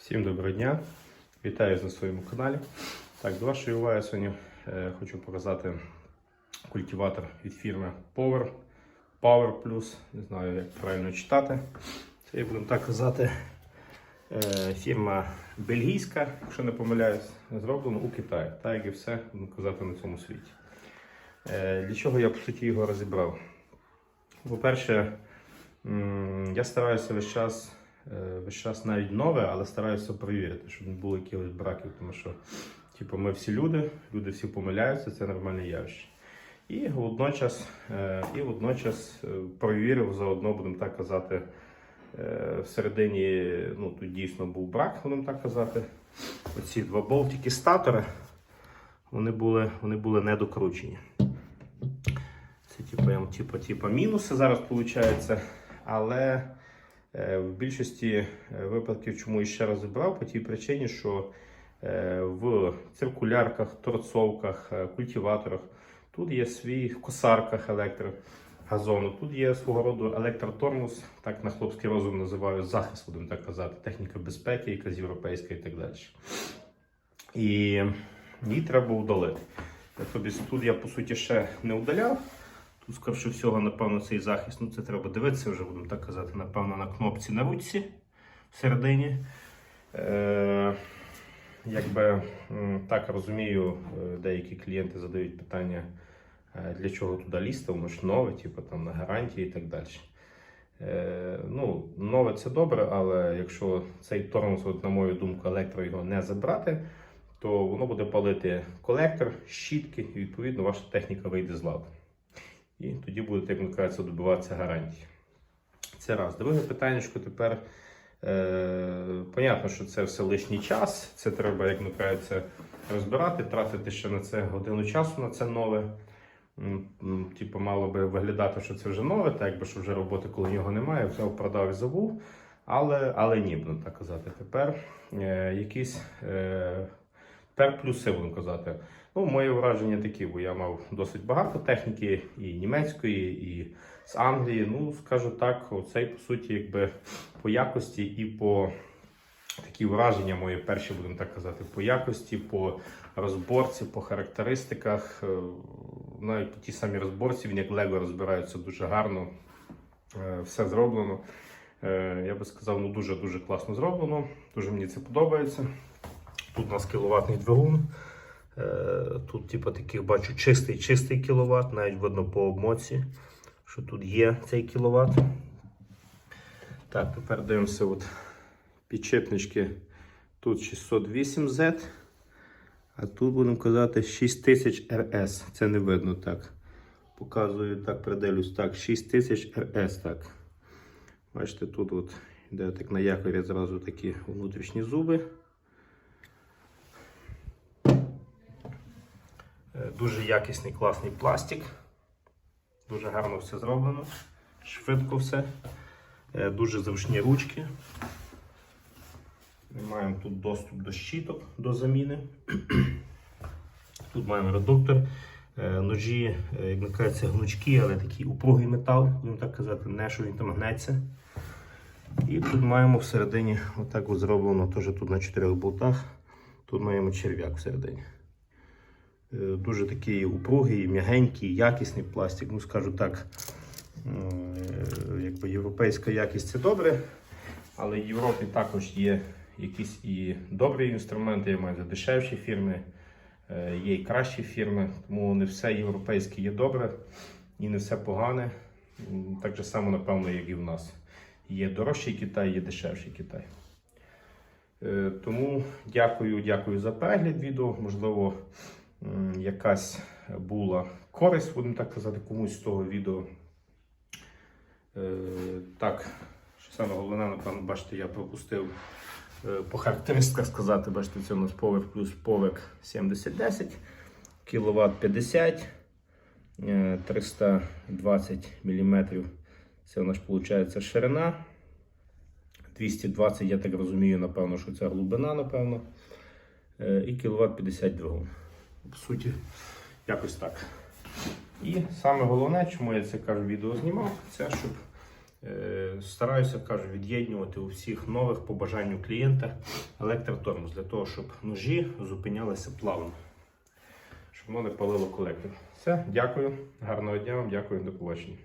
Всім доброго дня! Вітаю на своєму каналі. Так, до вашої уваги сьогодні е, хочу показати культиватор від фірми Power. Power Plus, не знаю, як правильно читати. Це я будемо так казати. Е, фірма бельгійська, якщо не помиляюсь, зроблено у Китаї. Так як і все будемо казати на цьому світі. Е, для чого я по суті його розібрав? По-перше, я стараюся весь час, весь час навіть нове, але стараюся перевірити, щоб не було якихось браків, тому що типу, ми всі люди, люди всі помиляються, це нормальне явище. І водночас, е, і водночас е, перевірив заодно, будемо так казати, е, всередині ну, тут дійсно був брак, будемо так казати. Оці два болтики статори, вони були, вони були недокручені. Це типу, типу, типу мінуси зараз виходить. Але е, в більшості е, випадків, чому я ще раз забрав, по тій причині, що е, в циркулярках, торцовках, е, культиваторах тут є свій косарках електрогазону, тут є свого роду електротормоз, так на хлопський розум називаю захист, будемо так казати, техніка безпеки, якась європейська і так далі. І її треба удалити. Тобто тут я по суті ще не удаляв. Тут, скоріше всього, напевно, цей захист. Ну, це треба дивитися, вже будемо так казати, напевно, на кнопці на ручці всередині. Е, якби так розумію, е, деякі клієнти задають питання, е, для чого туди лізти, воно ж нове, типу там на гарантії і так далі. Е, ну, нове це добре, але якщо цей тормоз, от, на мою думку, електро його не забрати, то воно буде палити колектор, щітки, і відповідно ваша техніка вийде з ладу. І тоді будете, як кажеться, добиватися гарантії. Це раз. Друге питання, тепер. Е, понятно, що це все лишній час. Це треба, як ми кажеться, розбирати, тратити ще на це годину часу на це нове. Типу, мало би виглядати, що це вже нове, так якби що вже роботи, коли нього немає, взяв, продав і забув. Але, але ні, будемо так казати. Тепер е, якісь е, тепер плюси, будемо казати. Ну, моє враження такі, бо я мав досить багато техніки і німецької, і з Англії. Ну, скажу так, оцей, по суті, якби по якості і по такі враження мої перші, будемо так казати, по якості, по розборці, по характеристиках. Е, Навіть по тій самій розборці, він як Лего розбирається дуже гарно. Е, Все зроблено. Е, Я би сказав, ну дуже-дуже класно зроблено. Дуже мені це подобається. Тут у нас кіловатний двигун. Е, Тут, типу, таких бачу чистий чистий кіловат, навіть видно по обмотці, що тут є цей кіловат. Так, тепер дивимося от підчепнички. Тут 608Z, а тут будемо казати 6000 RS. Це не видно так. Показую так, придивлюсь так, 6000 RS. так. Бачите, тут от йде так на якорі зразу такі внутрішні зуби. Дуже якісний, класний пластик. Дуже гарно все зроблено. Швидко все. Е, Дуже зручні ручки. Ми маємо тут доступ до щиток до заміни. Тут маємо редуктор. Е, Ножі, е, як не кажеться, гнучки, але такий упругий метал, будемо так казати, не що він там гнеться. І тут маємо всередині, отак от зроблено, теж тут на чотирьох болтах. Тут маємо черв'як всередині. Е, Дуже такий упругий, м'ягенький, якісний пластик. Ну, скажу так, е, якби європейська якість це добре, але в Європі також є якісь і добрі інструменти, я маю дешевші фірми, е, є і кращі фірми, тому не все європейське є добре і не все погане. Так же само, напевно, як і в нас. Є дорожчий Китай, є дешевший Китай. Тому дякую, дякую за перегляд відео. Можливо, якась була користь, будемо так казати, комусь з того відео. Е, Так, що саме головне, напевно, бачите, я пропустив е, по характеристиках сказати, бачите, це у нас Power Plus Power 7010, кВт 50, е, 320 мм. Це у нас виходить ширина. 220, я так розумію, напевно, що це глибина, напевно. Е, І кВт 50 двигун. По суті, якось так. І саме головне, чому я це кажу, відео знімав, це щоб Е, Стараюся, кажу, від'єднувати у всіх нових по бажанню клієнта електротормоз для того, щоб ножі зупинялися плавно, щоб воно не палило колектор. Все, дякую, гарного дня вам, дякую, до побачення.